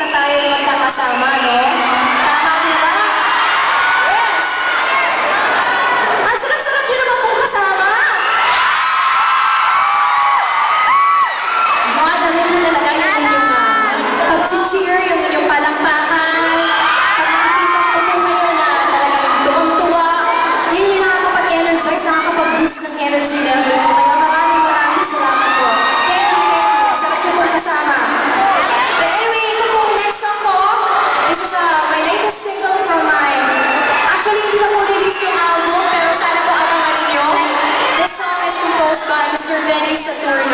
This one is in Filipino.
na tayo magkakasama, no? Tama po ba? Yes! Ang sarap-sarap nyo naman pong kasama! Makadami mo talaga yung inyong uh, pag-cheer, yung inyong palampakan, pagkakitang po kayo na talagang tuwang-tuwa, yung nakakapag-energize, nakakapag-boost ng energy nila. by Mr. Benny Sakuri.